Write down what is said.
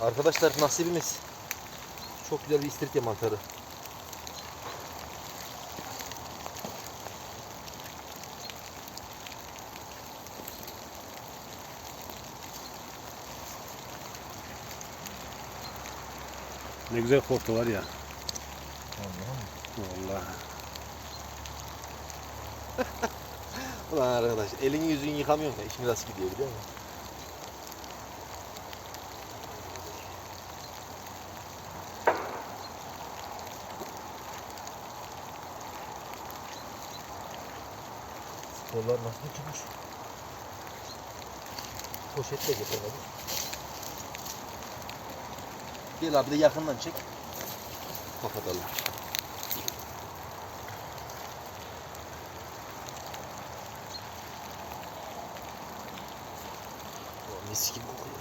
Arkadaşlar nasibimiz. Çok güzel bir istiridye mantarı. Ne güzel korktu var ya. Vallahi. Ulan arkadaş elini yüzünü yıkamıyorsun ya işin rast gidiyor biliyor musun? Sporlar nasıl dökülmüş? Poşetle getirmedik. Gel abi de yakından çek. Kapatalım. Mis gibi kokuyor.